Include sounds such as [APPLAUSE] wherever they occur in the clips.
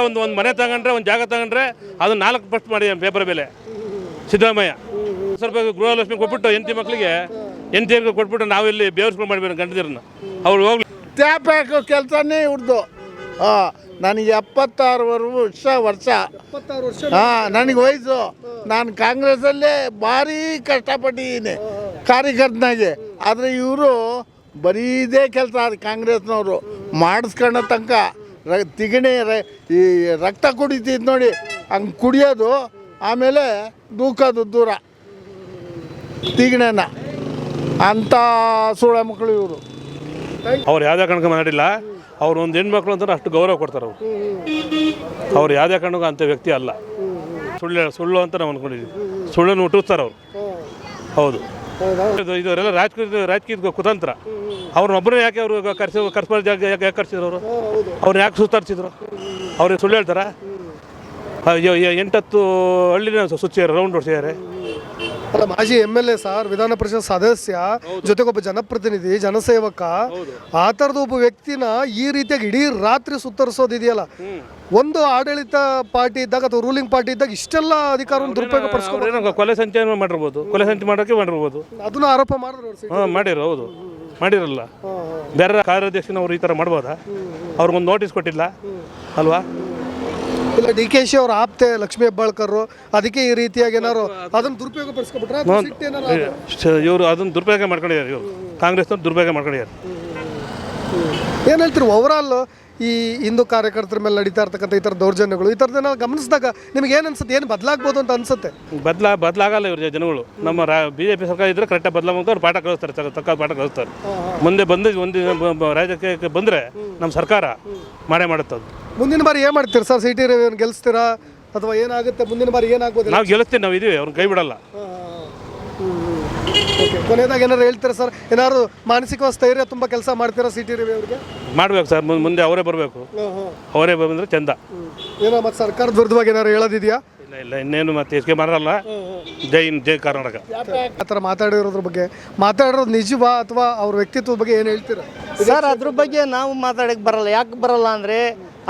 ಒಂದು ಒಂದು ಮನೆ ತಗೊಂಡ್ರೆ ಒಂದು ಜಾಗ ತಗೊಂಡ್ರೆ ಅದು ನಾಲ್ಕು ಪಸ್ಟ್ ಮಾಡಿ ಪೇಪರ್ ಬೆಲೆ ಸಿದ್ದರಾಮಯ್ಯ. ಸ್ವಲ್ಪ ಗೃಹಲಕ್ಷ್ಮಿ ಕೊಟ್ಬಿಟ್ಟು ಹೆಂಡತಿ ಮಕ್ಕಳಿಗೆ ಹೆಂಡತಿ ಕೊಟ್ಬಿಟ್ಟು ನಾವಿಲ್ಲಿ ಬೇವರ್ಸ್ಕೊಂಡು ಮಾಡಬೇಕು ಗಂಡದಿರನ್ನ ಅವ್ರು ಹೋಗ್ಲಿ. ಟ್ಯಾಪ್ ಹಾಕೋ ಕೆಲಸನೇ ಇವ್ರದ್ದು ಹಾಂ ನನಗೆ ಎಪ್ಪತ್ತಾರು ವರ್ಷ ವರ್ಷ. ಹಾಂ ನನಗೆ ವಯಸ್ಸು. ನಾನು ಕಾಂಗ್ರೆಸ್ಸಲ್ಲೇ ಭಾರಿ ಕಷ್ಟಪಟ್ಟಿದ್ದೀನಿ ಕಾರ್ಯಕರ್ತನಾಗೆ. ಆದರೆ ಇವರು ಬರೀ ಇದೇ ಕೆಲಸ ಕಾಂಗ್ರೆಸ್ನವರು. ಮಾಡಿಸ್ಕೊಂಡ ತನಕ ತಿಗಣೆ ರ ಈ ರಕ್ತ ಕುಡಿತಿದ್ದು ನೋಡಿ ಹಂಗೆ ಕುಡಿಯೋದು ಆಮೇಲೆ ದೂಕೋದು ದೂರ. ತಿಗಣೆನ. ಅಂಥ ಸುಳ ಮಕ್ಕಳು ಇವರು. ಅವ್ರು ಯಾವುದೇ ಕಾರಣಕ್ಕೆ ಮಾಡಿಲ್ಲ ಅವ್ರು ಒಂದು ಹೆಣ್ಮಕ್ಳು ಅಂತ ಅಷ್ಟು ಗೌರವ ಕೊಡ್ತಾರೆ ಅವರು. ಅವ್ರು ಯಾವುದೇ ಕಾರಣಕ್ಕೂ ಅಂಥ ವ್ಯಕ್ತಿ ಅಲ್ಲ. ಸುಳ್ಳು ಸುಳ್ಳು ಅಂತ ನಾವು ಅನ್ಕೊಂಡಿದ್ದೀವಿ ಸುಳ್ಳನ್ನು ಹುಟ್ಟಿಸ್ತಾರೆ ಅವರು. ಹೌದು. ಇದು ಇದವರೆಲ್ಲ ರಾಜಕೀಯ ರಾಜಕೀಯದ ಕುತಂತ್ರ. ಅವ್ರನ್ನೊಬ್ಬರೇ ಯಾಕೆ ಅವರು ಕರ್ಸಿ ಕರ್ಸ್ಬಾರ್ದು ಜಾಗ ಯಾಕೆ ಯಾಕೆ ಕರ್ಸಿದ್ರು? ಅವರು ಅವ್ರನ್ನ ಯಾಕೆ ಸುತ್ತಾಡ್ಸಿದ್ರು ಅವ್ರಿಗೆ ಸುಳ್ಳು ಹೇಳ್ತಾರ? ಎಂಟತ್ತು ಹಳ್ಳಿನ ಸುಚ್ಚಿದ್ದಾರೆ ರೌಂಡ್ ಹೊಡ್ಸಿದ್ದಾರೆ ಅಲ್ಲ ಮಾಜಿ ಎಂ ಎಲ್ ಎ ಸರ್ ವಿಧಾನ ಪರಿಷತ್ ಸದಸ್ಯ ಜೊತೆಗೊಬ್ಬ ಜನಪ್ರತಿನಿಧಿ ಜನಸೇವಕ ಆ ತರದ ಒಬ್ಬ ವ್ಯಕ್ತಿನ ಈ ರೀತಿಯಾಗಿ ಇಡೀ ರಾತ್ರಿ ಸುತ್ತರಿಸೋದಿದೆಯಲ್ಲ? ಒಂದು ಆಡಳಿತ ಪಾರ್ಟಿ ಇದ್ದಾಗ ಅಥವಾ ರೂಲಿಂಗ್ ಪಾರ್ಟಿ ಇದ್ದಾಗ ಇಷ್ಟೆಲ್ಲ ಅಧಿಕಾರವನ್ನು ದುರುಪಯೋಗ ಪಡಿಸ್ಕೊಂಡು ಕೊಲೆ ಸಂಚೆ ಮಾಡಿರ್ಬೋದು. ಕೊಲೆ ಸಂಚೆ ಮಾಡೋಕ್ಕೆ ಮಾಡಿರ್ಬೋದು. ಅದನ್ನ ಆರೋಪ ಮಾಡಿದ್ರು. ಹಾಂ ಮಾಡಿರೋ ಹೌದು. ಮಾಡಿರಲ್ಲ. ಬೇರೆ ಕಾರ್ಯಾಧ್ಯಕ್ಷನವ್ರು ಈ ಥರ ಮಾಡ್ಬೋದಾ? ಅವ್ರಿಗೊಂದು ನೋಟಿಸ್ ಕೊಟ್ಟಿಲ್ಲ? ಅಲ್ವಾ? ಇಲ್ಲ ಡಿ ಕೆ ಶಿ ಅವ್ರ ಆಪ್ತೆ ಲಕ್ಷ್ಮೀ ಹೆಬ್ಬಾಳ್ಕರ್ ಅದಕ್ಕೆ ಈ ರೀತಿಯಾಗಿ ಏನಾರು ಅದನ್ನ ದುರುಪಯೋಗ ಪಡಿಸ್ಕೊಬಿಟ್ರೆ ಇವರು ಅದನ್ನು ದುರುಪಯೋಗ ಮಾಡ್ಕೊಂಡಿದ್ದಾರೆ ಇವರು. ಕಾಂಗ್ರೆಸ್ನವ್ರು ದುರುಪಯೋಗ ಮಾಡ್ಕೊಂಡಿದ್ದಾರೆ. ಏನ್ ಹೇಳ್ತೀರಿ ಓವರಾಲ್ ಈ ಹಿಂದೂ ಕಾರ್ಯಕರ್ತರ ಮೇಲೆ ನಡೀತಾ ಇರ್ತಕ್ಕಂಥ ಈ ಥರ ದೌರ್ಜನ್ಯಗಳು ಈ ಥರದ್ದು ಏನಾದ್ರು ಗಮನಿಸಿದಾಗ ನಿಮ್ಗೆ ಏನು ಅನ್ಸುತ್ತೆ ಏನು ಬದಲಾಗ್ಬೋದು ಅಂತ ಅನ್ಸುತ್ತೆ? ಬದಲಾ ಬದಲಾಗಲ್ಲ ಇವ್ರ ಜನಗಳು. ನಮ್ಮ ರಾ ಬಿ ಜೆ ಪಿ ಸರ್ಕಾರ ಇದ್ದರೆ ಕರೆಕ್ಟಾಗಿ ಬದಲಾವಣೆ ಅವ್ರು ಪಾಠ ಕಳಿಸ್ತಾರೆ ತಕ್ಕ- ಪಾಠ ಕಳಿಸ್ತಾರೆ ಮುಂದೆ ಬಂದು ಒಂದು ರಾಜಕೀಯಕ್ಕೆ ರಾಜ್ಯಕ್ಕೆ ಬಂದರೆ ನಮ್ಮ ಸರ್ಕಾರ ಮಾಡೇ ಮಾಡುತ್ತೆ ಅದು ಮುಂದಿನ ಬಾರಿ ಏನು ಮಾಡ್ತೀರಾ ಸರ್? ಸಿಟಿ ರವಿಯನ್ನು ಗೆಲ್ಲಿಸ್ತೀರಾ ಅಥವಾ ಏನಾಗುತ್ತೆ? ಮುಂದಿನ ಬಾರಿ ಏನಾಗ್ಬೋದು? ನಾವು ಗೆಲ್ಲಿಸ್ತೀವಿ ನಾವು ಇದೀವಿ ಅವ್ರನ್ನ ಕೈ ಬಿಡಲ್ಲ. ಓಕೆ ಕೊನೆಯದಾಗ ಏನಾರು ಹೇಳ್ತೀರಾ ಸರ್? ಏನಾದ್ರು ಮಾನಸಿಕ ಸ್ಥೈರ್ಯ ತುಂಬ ಕೆಲಸ ಮಾಡ್ತೀರಾ ಸಿಟಿ ರವಿ ಅವ್ರಿಗೆ? ಮಾಡ್ಬೇಕು ಸರ್ ಮುಂದೆ ಮುಂದೆ ಅವರೇ ಬರಬೇಕು. ಅವರೇ ಬಂದ್ರೆ ಚಂದ. ಏನೋ ಮತ್ತೆ ಸರ್ಕಾರದ ವಿರುದ್ಧವಾಗಿ ಏನಾರು ಹೇಳೋದಿದೆಯಾ? ಇಲ್ಲ ಇಲ್ಲ ಇನ್ನೇನು ಮತ್ತೆ ಇಸ್ಕೆ ಮಾಡಲ್ಲ ಜೈ ಹಿಂದ್, ಜೈ ಕರ್ನಾಟಕ. ಆ ಥರ ಮಾತಾಡಿರೋದ್ರ ಬಗ್ಗೆ. ಮಾತಾಡಿರೋದು ನಿಜವಾ ಅಥವಾ ಅವ್ರ ವ್ಯಕ್ತಿತ್ವದ ಬಗ್ಗೆ ಏನು ಹೇಳ್ತೀರಾ? ಸರ್ ಅದ್ರ ಬಗ್ಗೆ ನಾವು ಮಾತಾಡಕ್ಕೆ ಬರಲ್ಲ. ಯಾಕೆ ಬರಲ್ಲ ಅಂದರೆ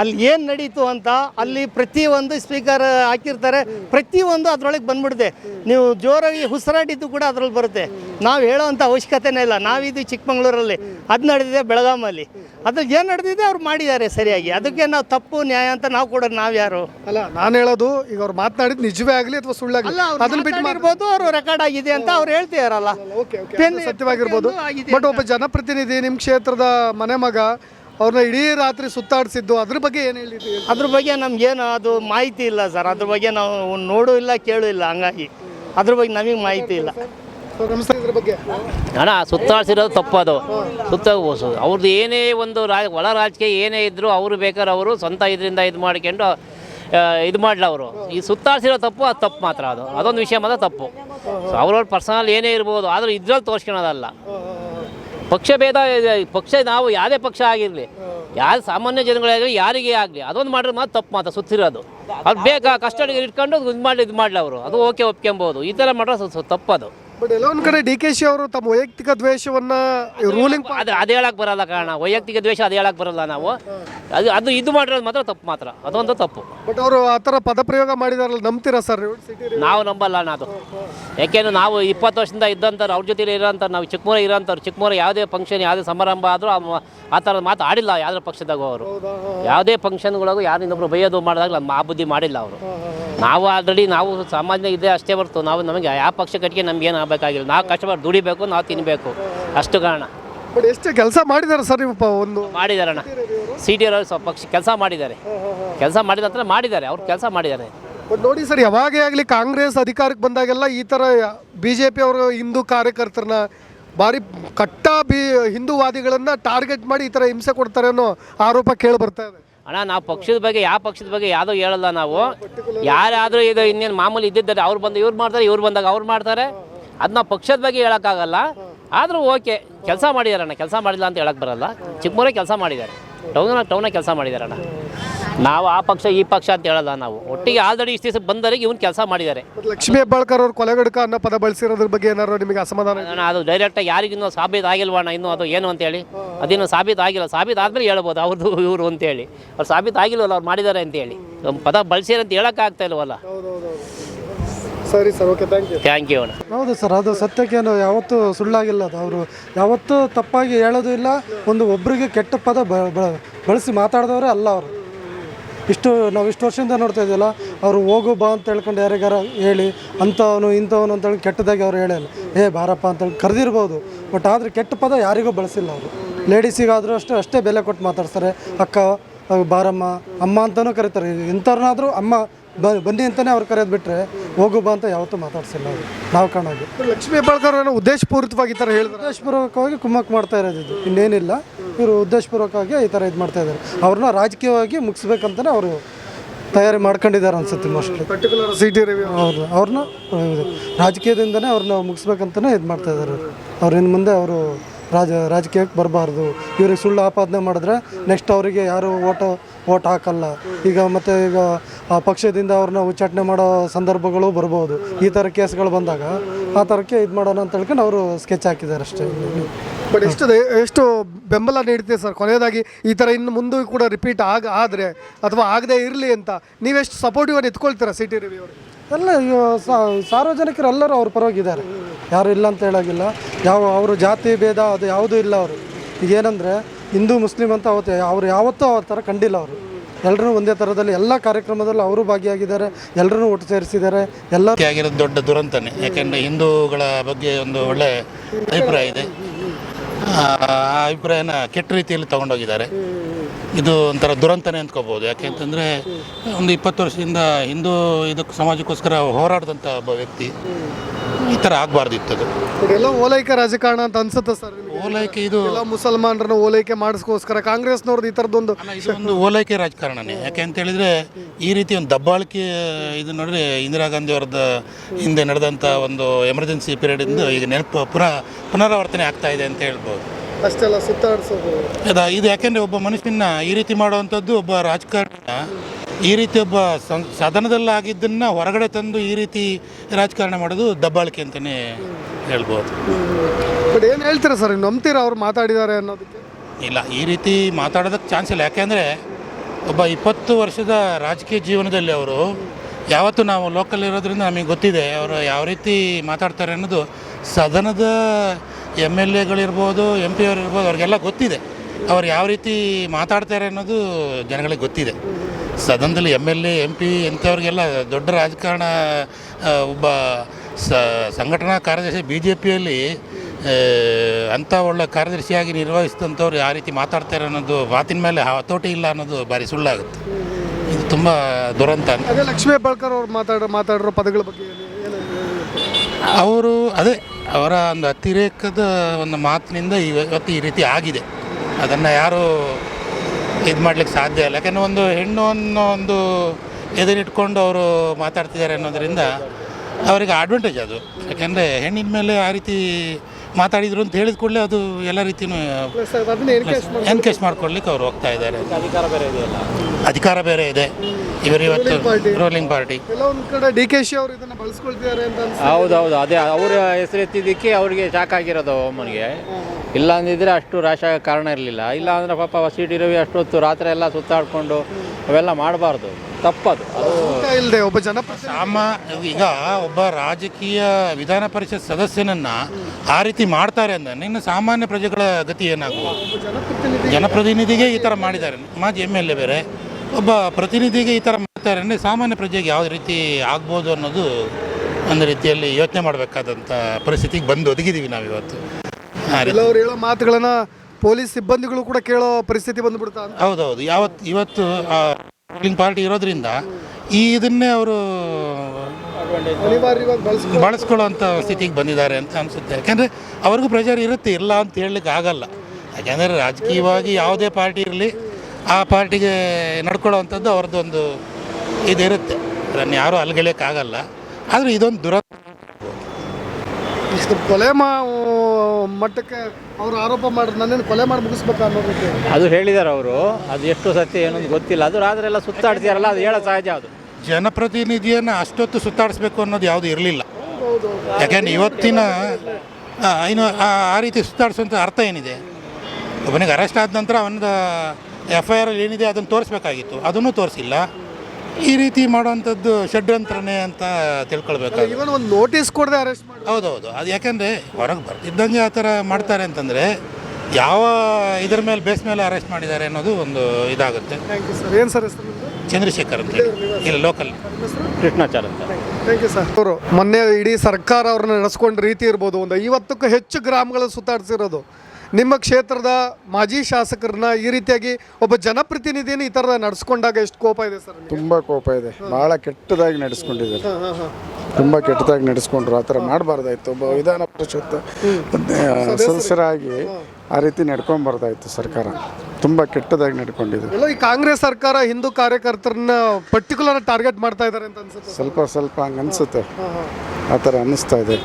ಅಲ್ಲಿ ಏನು ನಡೀತು ಅಂತ ಅಲ್ಲಿ ಪ್ರತಿಯೊಂದು ಸ್ಪೀಕರ್ ಹಾಕಿರ್ತಾರೆ. ಪ್ರತಿಯೊಂದು ಅದ್ರೊಳಗೆ ಬಂದ್ಬಿಡುತ್ತೆ. ನೀವು ಜೋರಾಗಿ ಉಸಿರಾಡಿದ್ದು ಕೂಡ ಅದ್ರಲ್ಲಿ ಬರುತ್ತೆ. ನಾವು ಹೇಳೋವಂಥ ಅವಶ್ಯಕತೆನೇ ಇಲ್ಲ. ನಾವಿದ್ದು ಚಿಕ್ಕಮಂಗ್ಳೂರಲ್ಲಿ. ಅದು ನಡೆದಿದೆ ಬೆಳಗಾಮಲ್ಲಿ. ಅದ್ರಲ್ಲಿ ಏನು ನಡೆದಿದೆ ಅವ್ರು ಮಾಡಿದ್ದಾರೆ ಸರಿಯಾಗಿ. ಅದಕ್ಕೆ ನಾವು ತಪ್ಪು ನ್ಯಾಯ ಅಂತ ನಾವು ಕೂಡ ನಾವು ಯಾರು? ಅಲ್ಲ ನಾನು ಹೇಳೋದು ಈಗ ಅವ್ರು ಮಾತನಾಡಿದ್ದು ನಿಜವೇ ಆಗಲಿ ಅಥವಾ ಸುಳ್ಳಾಗಲಿ? ಅದನ್ನ ಬಿಟ್ಟು ಅವರು ರೆಕಾರ್ಡ್ ಆಗಿದೆ ಅಂತ ಅವ್ರು ಹೇಳ್ತಿದಾರಲ್ಲ. ಸತ್ಯವಾಗಿರ್ಬೋದು. ಬಟ್ ಒಬ್ಬ ಜನಪ್ರತಿನಿಧಿ ನಿಮ್ಮ ಕ್ಷೇತ್ರದ ಮನೆ ಮಗ ಅವ್ರನ್ನ ಇಡೀ ರಾತ್ರಿ ಸುತ್ತಾಡಿಸಿದ್ದು ಅದ್ರ ಬಗ್ಗೆ ಏನು ಹೇಳಿದ್ರಿ ಅದ್ರ ಬಗ್ಗೆ ನಮ್ಗೇನು ಅದು ಮಾಹಿತಿ ಇಲ್ಲ ಸರ್. ಅದ್ರ ಬಗ್ಗೆ ನಾವು ನೋಡು ಇಲ್ಲ ಕೇಳು ಇಲ್ಲ ಹಂಗಾಗಿ. ಅದ್ರ ಬಗ್ಗೆ ನಮಗೆ ಮಾಹಿತಿ ಇಲ್ಲ. ಸೊ ನಮಸ್ತೆ ಇದ್ರ ಬಗ್ಗೆ? ಅಣ್ಣ ಸುತ್ತಾಡ್ಸಿರೋದು ತಪ್ಪದು. ಸುತ್ತ ಅವ್ರದ್ದು ಏನೇ ಒಂದು ರಾ ಒಳ ರಾಜಕೀಯ ಏನೇ ಇದ್ದರೂ ಅವರು ಬೇಕಾದ್ರೆ ಅವರು ಸ್ವಂತ ಇದರಿಂದ ಇದು ಮಾಡ್ಕೊಂಡು ಇದು ಮಾಡಲ ಅವರು. ಈ ಸುತ್ತಾಡ್ಸಿರೋ ತಪ್ಪು ಅದು ತಪ್ಪು ಮಾತ್ರ ಅದು. ಅದೊಂದು ವಿಷಯ ಮಾತ್ರ ತಪ್ಪು. ಸೊ ಅವ್ರವ್ರ ಪರ್ಸನಲ್ ಏನೇ ಇರ್ಬೋದು ಆದರೂ ಇದ್ರಲ್ಲಿ ತೋರಿಸ್ಕೊಳೋದಲ್ಲ. ಪಕ್ಷ ಭೇದ, ಪಕ್ಷ ನಾವು ಯಾವುದೇ ಪಕ್ಷ ಆಗಿರಲಿ, ಯಾರು ಸಾಮಾನ್ಯ ಜನಗಳಾಗಲಿ, ಯಾರಿಗೆ ಆಗಲಿ, ಅದೊಂದು ಮಾಡಿದ್ರೆ ಮಾತ್ರ ತಪ್ಪು ಮಾತ್ರ, ಸುತ್ತಿರೋದು. ಅದು ಬೇಕಾ? ಕಸ್ಟಡಿಗೆ ಇಟ್ಕೊಂಡು ಇದು ಮಾಡಿ ಇದು ಮಾಡಲಿ ಅವರು. ಅದು ಓಕೆ ಒಪ್ಕೊಂಬೋದು ಈ ಥರ ಮಾಡ್ರೆ ಸ್ವಲ್ಪ ತಪ್ಪದು. ಬಟ್ ಎಲ್ಲೋ ಒಂದು ಕಡೆ ಡಿ ಕೆ ಶಿ ಅವರು ತಮ್ಮ ವೈಯಕ್ತಿಕ ದ್ವೇಷವನ್ನ ರೂಲಿಂಗ್ ಅದು ಅದು ಹೇಳಕ್ ಬರಲ್ಲ ಕಾರಣ. ವೈಯಕ್ತಿಕ ದ್ವೇಷ ಅದು ಹೇಳಕ್ ಬರಲ್ಲ ನಾವು. ಅದು ಅದು ಇದು ಮಾಡಿರೋದು ಮಾತ್ರ ತಪ್ಪು ಮಾತ್ರ. ಅದೊಂದು ತಪ್ಪು. ಬಟ್ ಅವರು ಆ ಥರ ಪದಪ್ರಯೋಗ ಮಾಡಿದಾರಲ್ಲ ನಂಬ್ತೀರಾ ಸರ್ ನಾವು ನಂಬಲ್ಲ ಅಣ್ಣ ಅದು. ಯಾಕೆಂದ್ರೆ ನಾವು ಇಪ್ಪತ್ತು ವರ್ಷದಿಂದ ಇದ್ದಂಥವ್ರು ಅವ್ರ ಜೊತೆ ಇರೋಂಥ ನಾವು ಚಿಕ್ಕಮೂರ ಇರೋಂಥವ್ರು ಚಿಕ್ಕಮೂರ ಯಾವುದೇ ಫಂಕ್ಷನ್ ಯಾವುದೇ ಸಮಾರಂಭ ಆದರೂ ಆ ಥರದ ಮಾತು ಆಡಿಲ್ಲ ಯಾವ್ದ್ರ ಪಕ್ಷದಾಗ ಅವರು. ಯಾವುದೇ ಯಾರು ಯಾರಿಂದೊಬ್ರು ಬೈಯೋದು ಮಾಡಿದಾಗ ನಮ್ಮ ಆ ಬುದ್ಧಿ ಮಾಡಿಲ್ಲ ಅವರು. ನಾವು ಆಲ್ರೆಡಿ ನಾವು ಸಾಮಾನ್ಯ ಇದೆ ಅಷ್ಟೇ ಬರ್ತು ನಾವು ನಮಗೆ ಯಾವ ಪಕ್ಷ ಕಟ್ಟಿಗೆ ನಮ್ಗೆ ಏನು ಆಗಬೇಕಾಗಿಲ್ಲ ನಾವು ಕಷ್ಟಪಟ್ಟು ದುಡಿಬೇಕು ನಾವು ತಿನ್ನಬೇಕು ಅಷ್ಟು ಕಾರಣ. ಬಟ್ ಎಷ್ಟು ಕೆಲಸ ಮಾಡಿದ್ದಾರೆ ಸರ್ ನೀವು ಪ- ಒಂದು ಮಾಡಿದಾರಣ್ಣ ಸಿ ಟಿ ಅವರು ಸ್ವಲ್ಪ ಪಕ್ಷ ಕೆಲಸ ಮಾಡಿದ್ದಾರೆ. ಕೆಲಸ ಮಾಡಿದ ನಂತರ ಮಾಡಿದ್ದಾರೆ. ಅವ್ರು ಕೆಲಸ ಮಾಡಿದ್ದಾರೆ. ಬಟ್ ನೋಡಿ ಸರ್ ಯಾವಾಗೇ ಆಗಲಿ ಕಾಂಗ್ರೆಸ್ ಅಧಿಕಾರಕ್ಕೆ ಬಂದಾಗೆಲ್ಲ ಈ ಥರ ಬಿ ಜೆ ಪಿ ಅವರು ಹಿಂದೂ ಕಾರ್ಯಕರ್ತರನ್ನ ಭಾರಿ ಕಟ್ಟ ಬಿ ಹಿಂದೂವಾದಿಗಳನ್ನು ಟಾರ್ಗೆಟ್ ಮಾಡಿ ಈ ಥರ ಹಿಂಸೆ ಕೊಡ್ತಾರೆ ಅನ್ನೋ ಆರೋಪ ಕೇಳಿ ಬರ್ತಾ ಇದೆ. ಅಣ್ಣ ನಾವು ಪಕ್ಷದ ಬಗ್ಗೆ ಯಾವ ಪಕ್ಷದ ಬಗ್ಗೆ ಯಾವುದೂ ಹೇಳಲ್ಲ ನಾವು. ಯಾರಾದರೂ ಇದು ಇನ್ನೇನು ಮಾಮೂಲಿ ಇದ್ದಿದ್ದಾರೆ ಅವ್ರು ಬಂದು ಇವ್ರು ಮಾಡ್ತಾರೆ ಇವ್ರು ಬಂದಾಗ ಅವ್ರು ಮಾಡ್ತಾರೆ. ಅದು ನಾವು ಪಕ್ಷದ ಬಗ್ಗೆ ಹೇಳೋಕ್ಕಾಗಲ್ಲ. ಆದರೂ ಓಕೆ ಕೆಲಸ ಮಾಡಿದಾರಣ್ಣ ಕೆಲಸ ಮಾಡಿಲ್ಲ ಅಂತ ಹೇಳಕ್ಕೆ ಬರಲ್ಲ. ಚಿಕ್ಕಮೂರೇ ಕೆಲಸ ಮಾಡಿದ್ದಾರೆ. ಟೌನ ಟೌನಾಗ ಕೆಲಸ ಮಾಡಿದಾರಣ್ಣ ನಾವು ಆ ಪಕ್ಷ ಈ ಪಕ್ಷ ಅಂತ ಹೇಳಲ್ಲ ನಾವು. ಒಟ್ಟಿಗೆ ಆಲ್ರೆಡಿ ಇಷ್ಟು ದಿವಸ ಬಂದವರಿಗೆ ಇವನು ಕೆಲಸ ಮಾಡಿದ್ದಾರೆ. ಲಕ್ಷ್ಮಿ ಹೆಬ್ಬಾಳ್ಕರ್ ಅವ್ರು ಕೊಲೆಗಡಕ ಅನ್ನೋ ಪದ ಬಳಸಿರೋದ್ರ ಬಗ್ಗೆ ಏನಾದ್ರು ನಿಮಗೆ ಅಸಮಾಧಾನ? ಅದನ್ನ ಅದು ಡೈರೆಕ್ಟಾಗಿ ಯಾರಿಗಿನ್ನೂ ಸಾಬೀತು ಆಗಿಲ್ವಣ್ಣ ಇನ್ನೂ ಅದು ಏನು ಅಂತೇಳಿ? ಅದಿನ್ನೂ ಸಾಬೀತು ಆಗಿಲ್ಲ. ಸಾಬೀತು ಆದ್ಮೇಲೆ ಹೇಳ್ಬೋದು ಅವ್ರದ್ದು ಇವರು ಅಂತೇಳಿ. ಅವ್ರು ಸಾಬೀತು ಆಗಿಲ್ವಲ್ಲ ಅವ್ರು ಮಾಡಿದ್ದಾರೆ ಅಂತೇಳಿ. ಪದ ಬಳಸಿರಂತ ಹೇಳೋಕ್ಕಾಗ್ತಾ ಇಲ್ವಲ್ಲ? ಸರಿ sir okay thank you thank you ಅಣ್ಣ. ಹೌದು ಸರ್ ಅದು ಸತ್ಯಕ್ಕೇನು ಯಾವತ್ತೂ ಸುಳ್ಳಾಗಿಲ್ಲ ಅದು ಅವರು. ಯಾವತ್ತೂ ತಪ್ಪಾಗಿ ಹೇಳೋದು ಇಲ್ಲ ಒಂದು ಒಬ್ಬರಿಗೆ ಕೆಟ್ಟ ಪದ ಬ- ಬ- ಬಳಸಿ ಮಾತಾಡಿದವರೇ ಅಲ್ಲ ಅವರು. ಇಷ್ಟು ನಾವು ಇಷ್ಟು ವರ್ಷದಿಂದ ನೋಡ್ತಾ ಇದೆಯಲ್ಲ ಅವರು ಹೋಗು ಬಾ ಅಂತ ಹೇಳ್ಕೊಂಡು ಯಾರಿಗಾರ ಹೇಳಿ ಅಂಥವನು ಇಂಥವನು ಅಂತೇಳಿ ಕೆಟ್ಟದಾಗಿ ಅವ್ರು ಹೇಳಲ್ಲ. ಏ ಬಾರಪ್ಪ ಅಂತೇಳಿ ಕರೆದಿರ್ಬೋದು. ಬಟ್ ಆದರೆ ಕೆಟ್ಟ ಪದ ಯಾರಿಗೂ ಬಳಸಿಲ್ಲ ಅವರು. ಲೇಡೀಸಿಗಾದರೂ ಅಷ್ಟೇ ಅಷ್ಟೇ ಬೆಲೆ ಕೊಟ್ಟು ಮಾತಾಡ್ತಾರೆ. ಅಕ್ಕ ಅಹ್, ಬಾರಮ್ಮ ಅಮ್ಮ ಅಂತಲೂ ಕರೀತಾರೆ. ಇಂಥವ್ರನ್ನಾದರೂ ಅಮ್ಮ ಬ ಬನ್ನಿ ಅಂತಲೇ ಅವ್ರು ಕರೆಯೋದು ಬಿಟ್ಟರೆ ಹೋಗು ಬಾ ಅಂತ ಯಾವತ್ತೂ ಮಾತಾಡ್ಸಿಲ್ಲ ಅವರು. ನಾವು ಕಾಣೋದು. ಲಕ್ಷ್ಮೀ ಹೆಬ್ಬಾಳ್ಕರ್ ಏನೋ ಉದ್ದೇಶಪೂರಿತವಾಗಿ ಈ ಥರ ಹೇಳಿದ್ರು. ಉದ್ದೇಶಪೂರ್ವಕವಾಗಿ ಕುಮ್ಮಕ್ ಮಾಡ್ತಾ ಇರೋದು ಇದು ಇನ್ನೇನಿಲ್ಲ. ಇವರು ಉದ್ದೇಶಪೂರ್ವಕವಾಗಿ ಈ ಥರ ಇದು ಮಾಡ್ತಾ ಇದ್ದಾರೆ ಅವ್ರನ್ನ ರಾಜಕೀಯವಾಗಿ ಮುಗಿಸ್ಬೇಕಂತಲೇ ಅವರು ತಯಾರಿ ಮಾಡ್ಕೊಂಡಿದ್ದಾರೆ ಅನ್ಸುತ್ತೆ mostly. Particular C T Ravi ಹೌದು. ಅವ್ರನ್ನ ರಾಜಕೀಯದಿಂದನೇ ಅವ್ರನ್ನ ಮುಗಿಸ್ಬೇಕಂತಲೇ ಇದು ಮಾಡ್ತಾ ಇದ್ದಾರೆ ಅವ್ರು. ಇನ್ನು ಮುಂದೆ ಅವರು ರಾಜ ರಾಜಕೀಯಕ್ಕೆ ಬರಬಾರ್ದು. ಇವ್ರಿಗೆ ಸುಳ್ಳು ಆಪಾದನೆ ಮಾಡಿದ್ರೆ ನೆಕ್ಸ್ಟ್ ಅವರಿಗೆ ಯಾರು ಓಟ್ ಓಟ್ ಹಾಕಲ್ಲ. ಈಗ ಮತ್ತು ಈಗ ಆ ಪಕ್ಷದಿಂದ ಅವ್ರನ್ನ ಉಚ್ಚಾಟನೆ ಮಾಡೋ ಸಂದರ್ಭಗಳು ಬರ್ಬೋದು. ಈ ಥರ ಕೇಸ್ಗಳು ಬಂದಾಗ ಆ ಥರಕ್ಕೆ ಇದು ಮಾಡೋಣ ಅಂತ ಹೇಳ್ಕೊಂಡು ಅವರು ಸ್ಕೆಚ್ ಹಾಕಿದ್ದಾರೆ ಅಷ್ಟೇ. ಬಟ್ ಎಷ್ಟು ಎಷ್ಟು ಬೆಂಬಲ ನೀಡ್ತೀವಿ ಸರ್? ಕೊನೆಯದಾಗಿ ಈ ಥರ ಇನ್ನು ಮುಂದೆ ಕೂಡ ರಿಪೀಟ್ ಆಗ ಆದರೆ ಅಥವಾ ಆಗದೆ ಇರಲಿ ಅಂತ ನೀವೆಷ್ಟು ಸಪೋರ್ಟಿವ್ ಆಗಿ ಎತ್ಕೊಳ್ತೀರಾ ಸಿಟಿ ರವಿ ಅವರು? ಎಲ್ಲ ಸಾರ್ವಜನಿಕರು ಎಲ್ಲರೂ ಅವ್ರ ಪರವಾಗಿದ್ದಾರೆ. ಯಾರು ಇಲ್ಲ ಅಂತ ಹೇಳೋಗಿಲ್ಲ ಯಾವ ಅವರು ಜಾತಿ ಭೇದ ಅದು ಯಾವುದೂ ಇಲ್ಲ ಅವರು. ಈಗೇನಂದರೆ ಹಿಂದೂ, ಮುಸ್ಲಿಂ ಅಂತ ಅವತ್ತು ಅವ್ರು ಯಾವತ್ತೂ ಆ ಥರ ಕಂಡಿಲ್ಲ ಅವರು. ಎಲ್ಲರೂ ಒಂದೇ ಥರದಲ್ಲಿ ಎಲ್ಲ ಕಾರ್ಯಕ್ರಮದಲ್ಲೂ ಅವರು ಭಾಗಿಯಾಗಿದ್ದಾರೆ ಎಲ್ಲರೂ ಒಟ್ಟು ಸೇರಿಸಿದ್ದಾರೆ, ಎಲ್ಲ ಆಗಿರೋದು ದೊಡ್ಡ ದುರಂತನೇ. ಯಾಕೆಂದರೆ ಹಿಂದೂಗಳ ಬಗ್ಗೆ ಒಂದು ಒಳ್ಳೆ ಅಭಿಪ್ರಾಯ ಇದೆ. ಆ ಅಭಿಪ್ರಾಯನ ಕೆಟ್ಟ ರೀತಿಯಲ್ಲಿ ತಗೊಂಡೋಗಿದ್ದಾರೆ. ಇದು ಒಂಥರ ದುರಂತನೇ ಅಂದ್ಕೋಬೋದು. ಯಾಕೆಂತಂದರೆ ಒಂದು ಇಪ್ಪತ್ತು ವರ್ಷದಿಂದ ಹಿಂದೂ ಇದಕ್ಕೆ ಸಮಾಜಕ್ಕೋಸ್ಕರ ಹೋರಾಡಿದಂಥ ಒಬ್ಬ ವ್ಯಕ್ತಿ ಈ ಥರ ಆಗಬಾರ್ದಿತ್ತು ಅದು. ಎಲ್ಲ ಓಲೈಕೆ ರಾಜಕಾರಣ ಅಂತ ಅನ್ಸುತ್ತೆ ಸರ್ ಓಲೈಕೆ ಇದು ಎಲ್ಲ ಮುಸಲ್ಮಾನರನ್ನ ಓಲೈಕೆ ಮಾಡಿಸ್ಕೋಸ್ಕರ ಕಾಂಗ್ರೆಸ್ನವ್ರದ್ದು ಈ ಥರದ್ದೊಂದು ಒಂದು ಓಲೈಕೆ ರಾಜಕಾರಣನೇ. ಯಾಕೆ ಅಂತ ಹೇಳಿದ್ರೆ ಈ ರೀತಿ ಒಂದು ದಬ್ಬಾಳಿಕೆ ಇದು ನೋಡಿದ್ರೆ ಇಂದಿರಾ ಗಾಂಧಿ ಅವ್ರದ್ದು ಹಿಂದೆ ನಡೆದಂಥ ಒಂದು ಎಮರ್ಜೆನ್ಸಿ ಪೀರಿಯಡಿಂದ ಈಗ ನೆನಪು ಪುನಃ ಪುನರಾವರ್ತನೆ ಆಗ್ತಾ ಇದೆ ಅಂತ ಹೇಳ್ಬೋದು. ಅಷ್ಟೆಲ್ಲ ಸುತ್ತಾಡಿಸೋದು. ಅದ ಇದು ಯಾಕೆಂದರೆ ಒಬ್ಬ ಮನುಷ್ಯನ ಈ ರೀತಿ ಮಾಡುವಂಥದ್ದು ಒಬ್ಬ ರಾಜಕಾರಣ. ಈ ರೀತಿ ಒಬ್ಬ ಸದನದಲ್ಲಾಗಿದ್ದನ್ನು ಹೊರಗಡೆ ತಂದು ಈ ರೀತಿ ರಾಜಕಾರಣ ಮಾಡೋದು ದಬ್ಬಾಳಿಕೆ ಅಂತಲೇ ಹೇಳ್ಬೋದು. ಬಟ್ ಏನು ಹೇಳ್ತೀರಾ ಸರ್ ನಂಬ್ತೀರಾ ಅವ್ರು ಮಾತಾಡಿದ್ದಾರೆ ಅನ್ನೋದಕ್ಕೆ? ಇಲ್ಲ ಈ ರೀತಿ ಮಾತಾಡೋದಕ್ಕೆ ಚಾನ್ಸ್ ಇಲ್ಲ. ಯಾಕೆಂದರೆ ಒಬ್ಬ ಇಪ್ಪತ್ತು ವರ್ಷದ ರಾಜಕೀಯ ಜೀವನದಲ್ಲಿ ಅವರು ಯಾವತ್ತೂ ನಾವು ಲೋಕಲ್ ಇರೋದ್ರಿಂದ ನಮಗೆ ಗೊತ್ತಿದೆ ಅವರು ಯಾವ ರೀತಿ ಮಾತಾಡ್ತಾರೆ ಅನ್ನೋದು ಸದನದ ಎಂ ಎಲ್ ಎಗಳಿರ್ಬೋದು ಎಂ ಪಿ ಅವರು ಇರ್ಬೋದು ಅವ್ರಿಗೆಲ್ಲ ಗೊತ್ತಿದೆ. ಅವ್ರು ಯಾವ ರೀತಿ ಮಾತಾಡ್ತಾರೆ ಅನ್ನೋದು ಜನಗಳಿಗೆ ಗೊತ್ತಿದೆ. ಸದನದಲ್ಲಿ M L A M P ಇಂಥವ್ರಿಗೆಲ್ಲ ದೊಡ್ಡ ರಾಜಕಾರಣ ಒಬ್ಬ ಸ ಸಂಘಟನಾ ಕಾರ್ಯದರ್ಶಿ ಬಿ ಜೆ ಪಿಯಲ್ಲಿ ಅಂಥ ಒಳ್ಳೆ ಕಾರ್ಯದರ್ಶಿಯಾಗಿ ನಿರ್ವಹಿಸಿದಂಥವ್ರು ಯಾವ ರೀತಿ ಮಾತಾಡ್ತಾರೆ ಅನ್ನೋದು ಮಾತಿನ ಮೇಲೆ ಹತೋಟಿ ಇಲ್ಲ ಅನ್ನೋದು ಭಾರಿ ಸುಳ್ಳಾಗುತ್ತೆ. ಇದು ತುಂಬ ದುರಂತ ಅಂತ. ಅದೇ ಲಕ್ಷ್ಮೀ ಬಾಳ್ಕರ್ ಅವ್ರು ಮಾತಾಡೋ ಮಾತಾಡಿರೋ ಪದಗಳ ಬಗ್ಗೆ ಅವರು ಅದೇ ಅವರ ಒಂದು ಅತಿರೇಕದ ಒಂದು ಮಾತಿನಿಂದ ಇವತ್ತು ಈ ರೀತಿ ಆಗಿದೆ. ಅದನ್ನು ಯಾರು ಇದು ಮಾಡ್ಲಿಕ್ಕೆ ಸಾಧ್ಯ ಇಲ್ಲ. ಯಾಕಂದರೆ ಒಂದು ಹೆಣ್ಣು ಅನ್ನೋ ಒಂದು ಎದುರಿಟ್ಕೊಂಡು ಅವರು ಮಾತಾಡ್ತಿದ್ದಾರೆ ಅನ್ನೋದರಿಂದ ಅವರಿಗೆ ಅಡ್ವಾಂಟೇಜ್ ಅದು. ಯಾಕೆಂದರೆ ಹೆಣ್ಣಿನ ಮೇಲೆ ಆ ರೀತಿ ಮಾತಾಡಿದ್ರು ಅಂತ ಹೇಳಿದ ಕೂಡಲೇ ಅದು ಎಲ್ಲ ರೀತಿಯೂ ಎನ್ಕೇಸ್ ಮಾಡಿ ಎನ್ಕೇಸ್ ಮಾಡ್ಕೊಳ್ಲಿಕ್ಕೆ ಅವ್ರು ಹೋಗ್ತಾ ಇದ್ದಾರೆ. ಅಧಿಕಾರ ಬೇರೆ ಇದೆ ಇವರು ಇವತ್ತು ರೂಲಿಂಗ್ ಪಾರ್ಟಿ ಕಡೆ ಡಿ ಕೆ ಶಿ ಅವರು ಇದನ್ನ ಬಳಸ್ಕೊಳ್ತಿದ್ದಾರೆ ಅಂತ ಅನ್ಸುತ್ತೆ. ಹೌದೌದು ಅದೇ ಅವರ ಹೆಸರು ಅವರಿಗೆ ಅವ್ರಿಗೆ ಶಾಕ್ ಆಗಿರೋದು ಅಮ್ಮನಿಗೆ ಇಲ್ಲ ಅಂದಿದ್ರೆ ಅಷ್ಟು ರಾಶ ಕಾರಣ ಇರಲಿಲ್ಲ. ಇಲ್ಲ ಅಂದ್ರೆ ಪಾಪ ಸೀಟ್ ಇರೋ ರವಿ ಅಷ್ಟೊತ್ತು ರಾತ್ರಿ ಎಲ್ಲ ಸುತ್ತಾಡ್ಕೊಂಡು ಅವೆಲ್ಲ ಮಾಡಬಾರ್ದು. ತಪ್ಪದು. ಅದು ಇಲ್ಲದೆ ಒಬ್ಬ ಜನಪ್ರತಿನಿಧಿ. ಸಾಮ ಈಗ ಒಬ್ಬ ರಾಜಕೀಯ ವಿಧಾನ ಪರಿಷತ್ ಸದಸ್ಯನನ್ನ ಆ ರೀತಿ ಮಾಡ್ತಾರೆ ಅಂದ್ರೆ ನಿನ್ನ ಸಾಮಾನ್ಯ ಪ್ರಜೆಗಳ ಗತಿ ಏನಾಗುವ ಜನಪ್ರತಿನಿಧಿಗೆ ಈ ಥರ ಮಾಡಿದ್ದಾರೆ. ಮಾಜಿ ಎಂ ಎಲ್ ಎ ಬೇರೆ ಒಬ್ಬ ಪ್ರತಿನಿಧಿಗೆ ಈ ಥರ ಮಾಡ್ತಾರೆ ಅಂದರೆ ಸಾಮಾನ್ಯ ಪ್ರಜೆಗೆ ಯಾವ ರೀತಿ ಆಗ್ಬೋದು ಅನ್ನೋದು ಒಂದು ರೀತಿಯಲ್ಲಿ ಯೋಚನೆ ಮಾಡಬೇಕಾದಂಥ ಪರಿಸ್ಥಿತಿಗೆ ಬಂದು ಒದಗಿದ್ದೀವಿ ನಾವು ಇವತ್ತು ಆ ರೀತಿ. ಕೆಲವರು ಹೇಳೋ ಮಾತುಗಳನ್ನು ಪೊಲೀಸ್ ಸಿಬ್ಬಂದಿಗಳು ಕೂಡ ಕೇಳೋ ಪರಿಸ್ಥಿತಿ ಬಂದ್ಬಿಡ್ತಾ ಹೌದೌದು. ಯಾವತ್ತು ಇವತ್ತು ಪಾರ್ಟಿ ಇರೋದ್ರಿಂದ ಈ ಇದನ್ನೇ ಅವರು ಬಳಸ್ಕೊಳ್ಳೋಂಥ ಸ್ಥಿತಿಗೆ ಬಂದಿದ್ದಾರೆ ಅಂತ ಅನಿಸುತ್ತೆ. ಯಾಕೆಂದರೆ ಅವ್ರಿಗೂ ಪ್ರೆಷರ್ ಇರುತ್ತೆ ಇಲ್ಲ ಅಂತ ಹೇಳಲಿಕ್ಕೆ ಆಗಲ್ಲ. ಯಾಕೆಂದರೆ ರಾಜಕೀಯವಾಗಿ ಯಾವುದೇ ಪಾರ್ಟಿ ಇರಲಿ ಆ ಪಾರ್ಟಿಗೆ ನಡ್ಕೊಳ್ಳೋವಂಥದ್ದು ಅವ್ರದ್ದೊಂದು ಇದಿರುತ್ತೆ. ಅದನ್ನು ಯಾರೂ ಆಗಲ್ಲ. ಆದರೆ ಇದೊಂದು ದುರ ಇಷ್ಟು ಕೊಲೆ ಮಾ ಮಟ್ಟಕ್ಕೆ ಅವರು ಆರೋಪ ಮಾಡಿದ್ರು ನನ್ನೇನು ಕೊಲೆ ಮಾಡಿ ಮುಗಿಸ್ಬೇಕು ಅನ್ನೋ ರೀತಿ ಅದು ಹೇಳಿದ್ದಾರೆ ಅವರು. ಅದು ಎಷ್ಟು ಸತ್ಯ ಏನೊಂದು ಗೊತ್ತಿಲ್ಲ. ಅದು ರಾತ್ರಿ ಸುತ್ತಾಡ್ತೀರಲ್ಲ ಅದು ಹೇಳೋ ಸಹಜ ಅದು. ಜನಪ್ರತಿನಿಧಿಯನ್ನು ಅಷ್ಟೊತ್ತು ಸುತ್ತಾಡಿಸ್ಬೇಕು ಅನ್ನೋದು ಯಾವುದು ಇರಲಿಲ್ಲ. ಯಾಕೆಂದ್ರೆ ಇವತ್ತಿನ ಇನ್ನು ಆ ರೀತಿ ಸುತ್ತಾಡಿಸುವಂಥ ಅರ್ಥ ಏನಿದೆ? ಒಬ್ಬನಿಗೆ ಅರೆಸ್ಟ್ ಆದ ನಂತರ ಅವನದ ಎಫ್ ಐ ಆರಲ್ಲಿ ಏನಿದೆ ಅದನ್ನು ತೋರಿಸ್ಬೇಕಾಗಿತ್ತು. ಅದನ್ನು ತೋರಿಸಿಲ್ಲ. ಈ ರೀತಿ ಮಾಡುವಂಥದ್ದು ಷಡ್ಯಂತ್ರನೇ ಅಂತ ತಿಳ್ಕೊಳ್ಬೇಕು ಇವನ್ ಒಂದು ನೋಟಿಸ್ ಕೊಡದೆ ಅರೆಸ್ಟ್ ಹೌದು ಹೌದೌದು. ಅದು ಯಾಕೆಂದರೆ ಹೊರಗೆ ಬರ್ತಿದ್ದಂಗೆ ಆ ಥರ ಮಾಡ್ತಾರೆ ಅಂತಂದರೆ ಯಾವ ಇದರ ಮೇಲೆ ಬೇಸ್ ಮೇಲೆ ಅರೆಸ್ಟ್ ಮಾಡಿದ್ದಾರೆ ಅನ್ನೋದು ಒಂದು ಇದಾಗುತ್ತೆ. ಥ್ಯಾಂಕ್ ಯು ಸರ್ ಏನು ಸರ್ ಹೆಸರು? ಚಂದ್ರಶೇಖರ್ ಅಂತ ಹೇಳಿ. ಇಲ್ಲ ಲೋಕಲ್ ಕೃಷ್ಣಾಚಾರ್ ಅಂತ. ಥ್ಯಾಂಕ್ ಯು ಸರ್ ಅವರು ಮೊನ್ನೆ ಇಡೀ ಸರ್ಕಾರ ಅವ್ರನ್ನ ನಡೆಸ್ಕೊಂಡ ರೀತಿ ಇರ್ಬೋದು. ಒಂದು ಐವತ್ತಕ್ಕೂ ಹೆಚ್ಚು ಗ್ರಾಮಗಳ ಸುತ್ತಾಡಿಸಿರೋದು. ನಿಮ್ಮ ಕ್ಷೇತ್ರದ ಮಾಜಿ ಶಾಸಕರನ್ನ ಈ ರೀತಿಯಾಗಿ ಒಬ್ಬ ಜನಪ್ರತಿನಿಧಿನ ಈ ಥರ ನಡೆಸ್ಕೊಂಡಾಗ ಎಷ್ಟು ಕೋಪ ಇದೆ ಸರ್ ನಿಮ್ಗೆ? ತುಂಬ ಕೋಪ ಇದೆ. ಭಾಳ ಕೆಟ್ಟದಾಗಿ ನಡೆಸ್ಕೊಂಡಿದ್ದಾರೆ. ತುಂಬ ಕೆಟ್ಟದಾಗಿ ನಡೆಸ್ಕೊಂಡ್ರು. ಆ ಥರ ಮಾಡಬಾರ್ದಾಯ್ತು. ಒಬ್ಬ ವಿಧಾನ ಪರಿಷತ್ ಸದಸ್ಯರಾಗಿ ಆ ರೀತಿ ನಡ್ಕೊಂಬಾರ್ದಾಯ್ತು ಸರ್ಕಾರ. ತುಂಬ ಕೆಟ್ಟದಾಗಿ ನಡ್ಕೊಂಡಿದೆ. ಎಲ್ಲ ಈ ಕಾಂಗ್ರೆಸ್ ಸರ್ಕಾರ ಹಿಂದೂ ಕಾರ್ಯಕರ್ತರನ್ನ ಪರ್ಟಿಕ್ಯುಲರ್ ಟಾರ್ಗೆಟ್ ಮಾಡ್ತಾ ಇದ್ದಾರೆ ಅಂತ ಅನ್ಸುತ್ತೆ. ಸ್ವಲ್ಪ ಸ್ವಲ್ಪ ಹಂಗೆ ಅನಿಸುತ್ತೆ. ಆ ಥರ ಅನ್ನಿಸ್ತಾ ಇದೆ.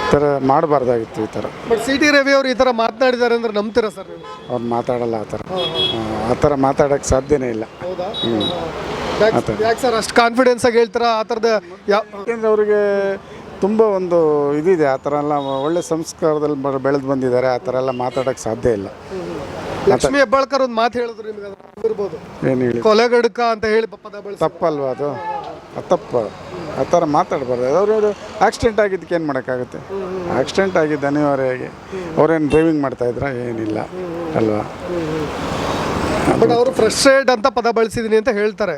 ಈ ಥರ ಮಾಡಬಾರ್ದಾಗಿತ್ತು ಈ ಥರ. ಬಟ್ ಸಿ ಟಿ ರವಿ ಅವರು ಈ ಥರ ಮಾತನಾಡಿದ್ದಾರೆ ಅಂದ್ರೆ ನಂಬ್ತೀರಾ ಸರ್ ನೀವು? ಅವ್ರು ಮಾತಾಡಲ್ಲ ಆ ಥರ. ಆ ಥರ ಮಾತಾಡೋಕ್ಕೆ ಸಾಧ್ಯನೇ ಇಲ್ಲ. ಹೌದಾ? ಯಾಕೆ ಸರ್ ಅಷ್ಟು ಕಾನ್ಫಿಡೆನ್ಸ್ ಆಗಿ ಹೇಳ್ತಾರೆ? ಆ ಥರದ ಯಾವ ಯಾಕೆಂದರೆ ಅವರಿಗೆ ತುಂಬ ಒಂದು ಇದಿದೆ. ಆ ಥರ ಎಲ್ಲ ಒಳ್ಳೆ ಸಂಸ್ಕಾರದಲ್ಲಿ ಬೆಳೆದು ಬಂದಿದ್ದಾರೆ. ಆ ಥರ ಎಲ್ಲ ಮಾತಾಡೋಕ್ಕೆ ಸಾಧ್ಯ ಇಲ್ಲ. ಲಕ್ಷ್ಮಿ ಹೆಬ್ಬಾಳ್ಕರ್ ಒಂದು ಮಾತು ಹೇಳಿದ್ರು ನಿಮ್ಗೆ ಅದು ಇರ್ಬೋದು. ಏನು ಹೇಳಿ? ಕೊಲೆಗಡ್ಕ ಅಂತ ಹೇಳಿ ಪದ ಬಳಸಿ ತಪ್ಪಲ್ವಾ ಅದು? ಅದು ತಪ್ಪು. ಆ ಥರ ಮಾತಾಡಬಾರ್ದು. ಅವರು ಆಕ್ಸಿಡೆಂಟ್ ಆಗಿದ್ದಕ್ಕೆ ಏನು ಮಾಡೋಕ್ಕಾಗುತ್ತೆ? ಆಕ್ಸಿಡೆಂಟ್ ಆಗಿದ್ದು ಅನಿವಾರ್ಯವಾಗಿ ಅವ್ರೇನು ಡ್ರೈವಿಂಗ್ ಮಾಡ್ತಾ ಇದ್ರಾ? ಏನಿಲ್ಲ. ಅಲ್ವಾ? ಬಟ್ ಅವರು ಫ್ರಸ್ಟ್ರೇಟ್ ಅಂತ ಪದ ಬಳಸಿದೀನಿ ಅಂತ ಹೇಳ್ತಾರೆ.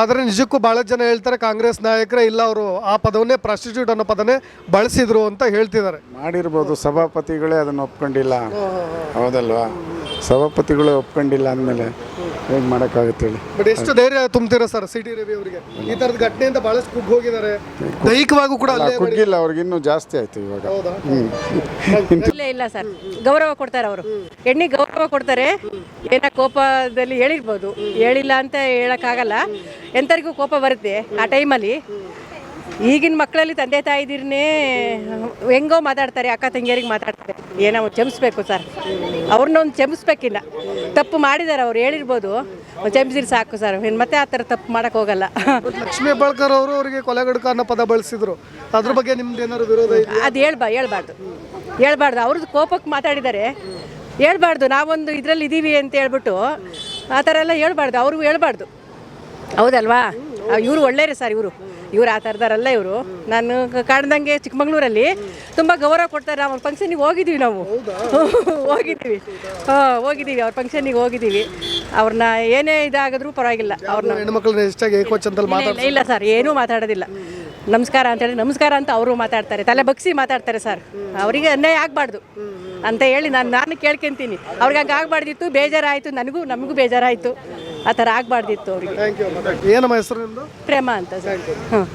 ಆದರೆ ನಿಜಕ್ಕೂ ಭಾಳ ಜನ ಹೇಳ್ತಾರೆ ಕಾಂಗ್ರೆಸ್ ನಾಯಕರೇ, ಇಲ್ಲ ಅವರು ಆ ಪದವನ್ನೇ ಪ್ರಾಸ್ಟಿಟ್ಯೂಟ್ ಅನ್ನೋ ಪದನೇ ಬಳಸಿದ್ರು ಅಂತ ಹೇಳ್ತಿದ್ದಾರೆ. ಮಾಡಿರ್ಬೋದು, ಸಭಾಪತಿಗಳೇ ಅದನ್ನು ಒಪ್ಕೊಂಡಿಲ್ಲ. ಹೌದಲ್ವಾ? ಸಭಾಪತಿಗಳೇ ಒಪ್ಕೊಂಡಿಲ್ಲ ಅಂದಮೇಲೆ. ಹೇಗೆ ಮಾಡೋಕ್ಕಾಗುತ್ತೆ ಹೇಳಿ. ಬಟ್ ಎಷ್ಟು ಧೈರ್ಯ ತುಂಬ್ತೀರಾ ಸರ್ ಸಿ ಟಿ ರವಿ ಅವರಿಗೆ? ಈ ಥರದ ಘಟನೆಯಿಂದ ಬಹಳಷ್ಟು ಕುಗ್ಗಿ ಹೋಗಿದ್ದಾರೆ. ದೈಹಿಕವಾಗೂ ಕೂಡ ಅಲ್ಲ ಅಲ್ಲೇ ಕುಗ್ಗಿಲ್ಲ ಅವ್ರಿಗಿನ್ನೂ ಜಾಸ್ತಿ ಆಯ್ತು ಇವಾಗ. ಹೌದಾ? [LAUGHS] ಇಲ್ಲ ಇಲ್ಲ ಸರ್ ಗೌರವ ಕೊಡ್ತಾರೆ ಅವರು. ಹೆಣ್ಣಿಗೆ ಗೌರವ ಕೊಡ್ತಾರೆ. ಏನ ಕೋಪದಲ್ಲಿ ಹೇಳಿರ್ಬೋದು. ಹೇಳಿಲ್ಲ ಅಂತ ಹೇಳಕ್ಕಾಗಲ್ಲ. ಎಂತರಿಗೂ ಕೋಪ ಬರುತ್ತೆ ಆ ಟೈಮಲ್ಲಿ ಈಗಿನ ಮಕ್ಕಳಲ್ಲಿ ತಂದೆ ತಾಯಿದಿರ್ನೇ ಹೆಂಗೋ ಮಾತಾಡ್ತಾರೆ ಅಕ್ಕ ತಂಗಿಯರಿಗೆ ಮಾತಾಡ್ತಾರೆ. ಏನೋ ಒಂದು ಚಮಿಸ್ಬೇಕು ಸರ್. ಅವ್ರನ್ನೊಂದು ಚಮಿಸ್ಬೇಕಿಲ್ಲ ತಪ್ಪು ಮಾಡಿದ್ದಾರೆ ಅವ್ರು ಹೇಳಿರ್ಬೋದು. ಚಮಿಸಿದ್ರೆ ಸಾಕು ಸರ್. ಇನ್ನು ಮತ್ತೆ ಆ ಥರ ತಪ್ಪು ಮಾಡೋಕ್ಕೆ ಹೋಗಲ್ಲ. ಲಕ್ಷ್ಮೀ ಹೆಬ್ಬಾಳ್ಕರ್ ಅವರು ಅವರಿಗೆ ಕೊಲೆಗಡಕ ಅನ್ನೋ ಪದ ಬಳಸಿದ್ರು. ಅದ್ರ ಬಗ್ಗೆ ನಿಮ್ದು ಏನಾದ್ರು ವಿರೋಧ ಅದು ಹೇಳ್ಬಾ ಹೇಳ್ಬಾರ್ದು. ಹೇಳ್ಬಾರ್ದು. ಅವ್ರದ್ದು ಕೋಪಕ್ಕೆ ಮಾತಾಡಿದ್ದಾರೆ ಹೇಳ್ಬಾರ್ದು. ನಾವೊಂದು ಇದರಲ್ಲಿ ಇದ್ದೀವಿ ಅಂತ ಹೇಳ್ಬಿಟ್ಟು ಆ ಥರ ಎಲ್ಲ ಹೇಳ್ಬಾರ್ದು. ಅವ್ರಿಗೂ ಹೇಳ್ಬಾರ್ದು. ಹೌದಲ್ವಾ? ಇವರು ಒಳ್ಳೆಯರೇ ಸರ್ ಇವರು. ಇವ್ರು ಆ ಥರದಾರಲ್ಲ ಇವರು. ನಾನು ಕಾಣ್ದಂಗೆ ಚಿಕ್ಕಮಂಗ್ಳೂರಲ್ಲಿ ತುಂಬ ಗೌರವ ಕೊಡ್ತಾರೆ. ಅವ್ರ ಫಂಕ್ಷನಿಗೆ [LAUGHS] ಹೋಗಿದ್ದೀವಿ ನಾವು. ಹೋಗಿದ್ದೀವಿ. ಹಾಂ ಹೋಗಿದ್ದೀವಿ. ಅವ್ರ ಫಂಕ್ಷನಿಗೆ ಹೋಗಿದ್ದೀವಿ. ಅವ್ರನ್ನ ಏನೇ ಇದಾಗಿದ್ರೂ ಪರವಾಗಿಲ್ಲ. ಅವ್ರನ್ನ ಹೆಣ್ಮಕ್ಳನ್ನ ಹೆಚ್ಚಾಗಿ ಇಲ್ಲ, ಇಲ್ಲ ಸರ್ ಏನೂ ಮಾತಾಡೋದಿಲ್ಲ. ನಮಸ್ಕಾರ ಅಂತೇಳಿ ನಮಸ್ಕಾರ ಅಂತ ಅವರು ಮಾತಾಡ್ತಾರೆ. ತಲೆ ಬಗ್ಸಿ ಮಾತಾಡ್ತಾರೆ ಸರ್. ಅವರಿಗೆ ಅನ್ಯಾಯ ಆಗಬಾರ್ದು. ಅಂತ ಹೇಳಿ ನಾನು ನಾನು ಕೇಳ್ಕೊಂತೀನಿ. ಅವ್ರಿಗೆ ಹಂಗೆ ಆಗಬಾರ್ದಿತ್ತು ಬೇಜಾರಾಯಿತು. ನನಗೂ ನಮಗೂ ಬೇಜಾರಾಯಿತು. ಆ ಥರ ಆಗಬಾರ್ದಿತ್ತು ಅವರಿಗೆ. ಏನಮ್ಮ ಹೆಸರು ನಿಮ್ಮದು ಪ್ರೇಮ ಅಂತ ಸರ್. ಹಾಂ.